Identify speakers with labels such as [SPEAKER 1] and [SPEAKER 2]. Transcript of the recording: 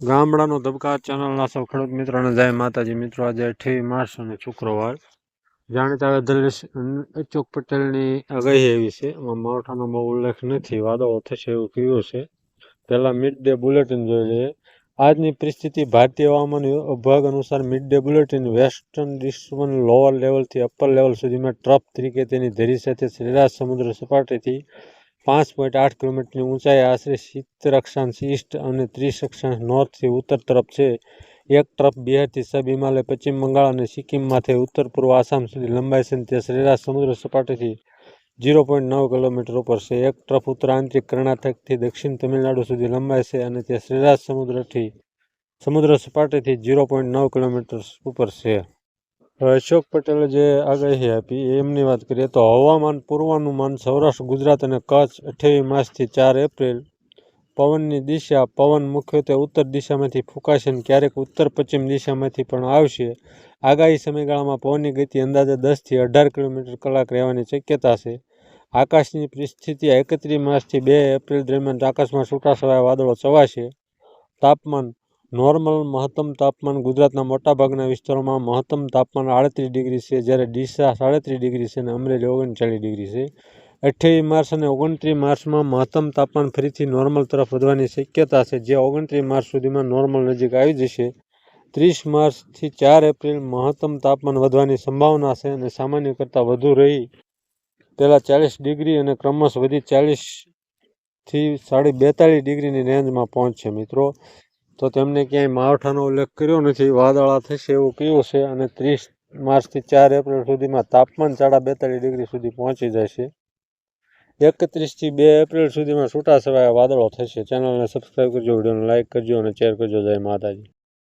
[SPEAKER 1] ગામડાનો ધબકાર ચેનલના સૌ ખેડૂત મિત્રોને જય માતાજી. મિત્રો, આજે અઠ્યાવીસ માર્ચ અને શુક્રવાર. જાણીતા દલેશ અચોક પટેલની આગાહી એવી છે. એમાં માવઠાનો બહુ ઉલ્લેખ નથી. વાદળો થશે એવું કહ્યું છે. પહેલાં મિડ ડે બુલેટિન જોઈ લઈએ. આજની પરિસ્થિતિ ભારતીય હવામાન વિભાગ અનુસાર mid day bulletin western disturbance lower લેવલથી upper level સુધીમાં ટ્રફ તરીકે તેની ધરી સાથે સરેરાશ સમુદ્ર સપાટીથી પાંચ પોઈન્ટ આઠ કિલોમીટરની ઊંચાઈ આશરે સિત્તેર અક્ષાંશ ઈસ્ટ અને ત્રીસ અક્ષાંશ નોર્થથી ઉત્તર તરફ છે. એક ટ્રફ બિહારથી સબ હિમાલય, પશ્ચિમ બંગાળ અને સિક્કિમમાંથી ઉત્તર પૂર્વ આસામ સુધી લંબાઈ છે તે સરેરાશ સમુદ્ર સપાટીથી ઝીરો પોઈન્ટ નવ કિલોમીટર ઉપર છે. એક ટ્રફ ઉત્તર આંતરિક કર્ણાટકથી દક્ષિણ તમિલનાડુ સુધી લંબાય છે અને તે સરેરાશ સમુદ્રથી સમુદ્ર સપાટીથી ઝીરો પોઈન્ટ નવ કિલોમીટર ઉપર છે. અશોક પટેલે જે આગાહી આપી એમની વાત કરીએ તો હવામાન પૂર્વાનુમાન સૌરાષ્ટ્ર, ગુજરાત અને કચ્છ અઠ્યાવીસ માર્ચથી ચાર એપ્રિલ પવનની દિશા, પવન મુખ્યત્વે ઉત્તર દિશામાંથી ફૂંકાશે અને ક્યારેક ઉત્તર પશ્ચિમ દિશામાંથી પણ આવશે. આગાહી સમયગાળામાં પવનની ગતિ અંદાજે દસથી અઢાર કિલોમીટર કલાક રહેવાની શક્યતા છે. આકાશની પરિસ્થિતિ એકત્રીસ માર્ચથી બે એપ્રિલ દરમિયાન આકાશમાં છૂટાછવાયા વાદળો છવાશે. તાપમાન નોર્મલ મહત્તમ તાપમાન ગુજરાતના મોટાભાગના વિસ્તારોમાં મહત્તમ તાપમાન આડત્રીસ ડિગ્રી છે, જ્યારે ડીસા સાડત્રીસ ડિગ્રી છે અને અમરેલી ઓગણચાળીસ ડિગ્રી છે. અઠ્યાવીસ માર્ચ અને ઓગણત્રીસ માર્ચમાં મહત્તમ તાપમાન ફરીથી નોર્મલ તરફ વધવાની શક્યતા છે, જે ઓગણત્રીસ માર્ચ સુધીમાં નોર્મલ નજીક આવી જશે. ત્રીસ માર્ચથી ચાર એપ્રિલ મહત્તમ તાપમાન વધવાની સંભાવના છે અને સામાન્ય કરતાં વધુ રહી. પહેલાં ચાલીસ ડિગ્રી અને ક્રમશ વધી ચાલીસથી સાડી બેતાળીસ ડિગ્રીની રેન્જમાં પહોંચશે મિત્રો. તો તેમને ક્યાંય માવઠાનો ઉલ્લેખ કર્યો નથી. વાદળા થશે એવું કહ્યું છે અને ત્રીસ માર્ચથી ચાર એપ્રિલ સુધીમાં તાપમાન સાડા બેતાળીસ ડિગ્રી સુધી પહોંચી જશે. એકત્રીસથી બે એપ્રિલ સુધીમાં છૂટાછવાયા વાદળો થશે. ચેનલને સબસ્ક્રાઈબ કરજો, વિડીયોને લાઇક કરજો અને શેર કરજો. જય માતાજી.